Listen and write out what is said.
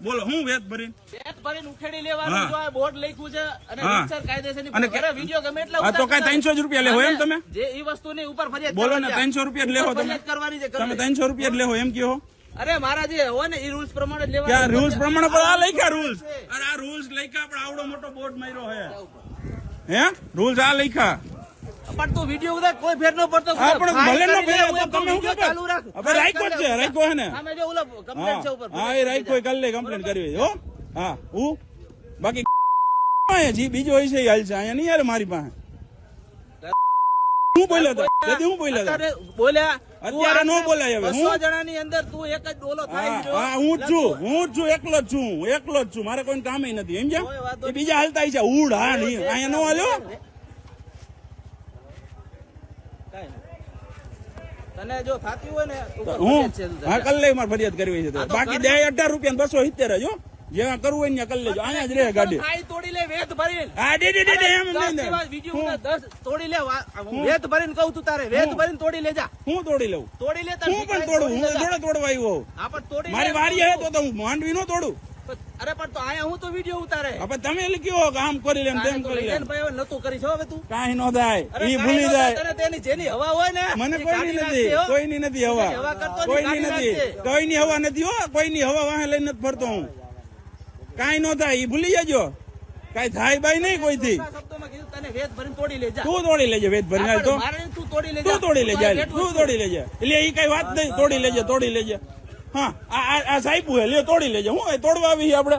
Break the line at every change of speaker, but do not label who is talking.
બોલો હું વેત ભરીને?
વેત ભરીને ઉખેડી લેવાનું જો આ બોર્ડ લખ્યું છે અને. રીતસર કાયદેસરની
અને
અરે વિડિયો ગમે એટલા
હા, તો કાય 300 જ રૂપિયા લેવો એમ તમે?
જે ઈ વસ્તુની ઉપર ફરિયાદ
બોલો ને
કરવાની છે.
300 રૂપિયા જ લેવો તમે.
કરવાની છે
તમે
કરવી.
ત્રણસો રૂપિયા જ લેવો એમ કયો
અરે મારા જે હોય ને એ રૂલ્સ પ્રમાણે જ લેવાનું
ક્યાં રૂલ્સ પ્રમાણે પણ આ લખ્યા રૂલ્સ અરે આ રૂલ્સ લખ્યા આપણે આવડો મોટો બોર્ડ માર્યો હે. હે? રૂલ્સ આ લખ્યા.
પણ તું વીડિયો બધા કોઈ ફેર ન પડતો.
હા પણ ભલે ન ફેર
હું
તમે
વીડિયો ચાલુ રાખ.
હવે છે રાઈકો હે ને?
સામે જો ઓલો કમ્પ્લેન્ટ છે ઉપર
હા એ રાઈકો કરી લે કમ્પ્લેન્ટ કરવી. હો? હા હું બાકી જી બીજો હોય છે હાલ છે અહીંયા નહીં યાર મારી પાસે. હું બોલ્યો તો તેથી હું બોલ્યો
તો બોલ્યા
અત્યારે નો બોલાય હવે. હું-
જણાની અંદર તું એક જ ડોલો થાય
હા
છે.
હા હું જ છું હું જ છું એકલો જ છું એકલો જ છું. મારે કોઈ કામ નથી
એમ
સમજ્યા એ બીજા હાલતા છે ઉડ હા નહીં. અહીંયા નો હાલ્યો.
તને જો થાતી હોય ને
હું. મારે ફરિયાદ કરવી છે બાકી. અઢાર રૂપિયા બસો સિત્તેર જ હો. જેવા કરવું હોય ને કરી લેજો. અહીંયા જ રહે ગાડી.
ખાઈ તોડી લે વેત ભરીને.
હા દે દે દે દે એમ નહીં દે. હું-
ઉતાર, દસ તોડી લે વેત ભરીને કહું તું તારે. વેત ભરીને તોડી લેજા.
હું તોડી લઉં?
તોડી લે
હું પણ તોડું? હું થોડો તોડવા આવ્યો.
હા, પણ તોડી
મારી. વારી હે તો તો હું માંડવી નો તોડું.
અરે પણ તો આયા હું તો વીડિયો ઉતારે.
હવે તમે લખ્યો કે આમ કરી લે તેમ કરી લે
ભાઈ હવે નતું કરી છો હવે તું.
કાંઈ નો થાય. ઈ ભૂલી જાય.
તને તેની જેની હવા હોય ને
મને
એ
કોઈની નથી. કોઈની નથી હવા. કોઈની નથી. કોઈની હવા નથી હો. કોઈની હવા વાહે લઈને નથી ફરતો હું. કાંઈ નો થાય. ઈ ભૂલી જજો. કઈ થાય બાઈ નહીં
ભરીને લે જા
તું તોડી લેજે વેદ ભરી તો.
તું તોડી લેજે.
તું તોડી લેજે. તું તોડી લેજે. એટલે એ કઈ વાત નહીં. તોડી લેજે તોડી લેજે. હા આ સાહેબ લ્યો તોડી લેજે. હું તોડવા આવી આપણે.